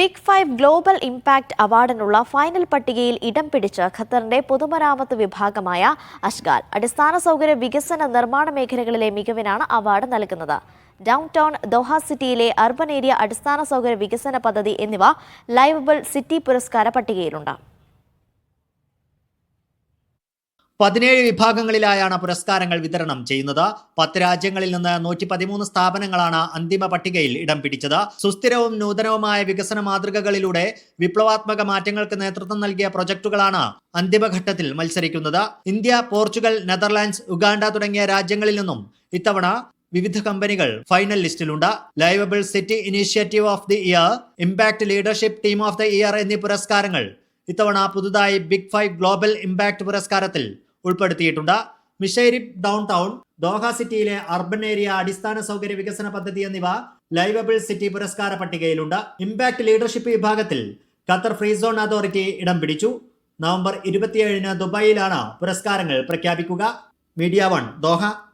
Big five global impact അവാർഡിനുള്ള final പട്ടികയിൽ ഇടം പിടിച്ച ഖത്തറിന്റെ പൊതുമരാമത്ത് വിഭാഗമായ അഷ്ഗാൽ. അടിസ്ഥാന സൗകര്യ വികസന നിർമ്മാണ മേഖലകളിലെ മികവിനാണ് അവാർഡ് നൽകുന്നത്. ഡൗൺ ടൗൺ ദോഹ സിറ്റിയിലെ അർബൻ ഏരിയ അടിസ്ഥാന സൗകര്യ വികസന പദ്ധതി എന്നിവ ലൈവബിൾ സിറ്റി പുരസ്കാര പട്ടികയിലുണ്ട്. പതിനേഴ് വിഭാഗങ്ങളിലായാണ് പുരസ്കാരങ്ങൾ വിതരണം ചെയ്യുന്നത്. പത്ത് രാജ്യങ്ങളിൽ നിന്ന് നൂറ്റി പതിമൂന്ന് സ്ഥാപനങ്ങളാണ് അന്തിമ പട്ടികയിൽ ഇടം പിടിച്ചത്. സുസ്ഥിരവും നൂതനവുമായ വികസന മാതൃകകളിലൂടെ വിപ്ലവാത്മക മാറ്റങ്ങൾക്ക് നേതൃത്വം നൽകിയ പ്രൊജക്ടുകളാണ് അന്തിമഘട്ടത്തിൽ മത്സരിക്കുന്നത്. ഇന്ത്യ പോർച്ചുഗൽ നെതർലാൻഡ്സ് ഉഗാണ്ട തുടങ്ങിയ രാജ്യങ്ങളിൽ നിന്നും ഇത്തവണ വിവിധ കമ്പനികൾ final ലിസ്റ്റിലുണ്ട്. Livable city initiative of the year impact leadership team of the year എന്നീ പുരസ്കാരങ്ങൾ ഇത്തവണ പുതുതായി ബിഗ് ഫൈവ് ഗ്ലോബൽ ഇമ്പാക്ട് പുരസ്കാരത്തിൽ ഉൾപ്പെടുത്തിയിട്ടുണ്ട്. മിഷൈരിപ്പ് ഡൗൺ ടൗൺ ദോഹ സിറ്റിയിലെ അർബൻ ഏരിയ അടിസ്ഥാന സൗകര്യ വികസന പദ്ധതി എന്നിവ ലൈവബിൾ സിറ്റി പുരസ്കാര പട്ടികയിലുണ്ട്. ഇമ്പാക്ട് ലീഡർഷിപ്പ് വിഭാഗത്തിൽ ഖത്തർ ഫ്രീ സോൺ അതോറിറ്റി ഇടം പിടിച്ചു. നവംബർ ഇരുപത്തിയേഴിന് ദുബായിലാണ് പുരസ്കാരങ്ങൾ പ്രഖ്യാപിക്കുക. Media one Doha.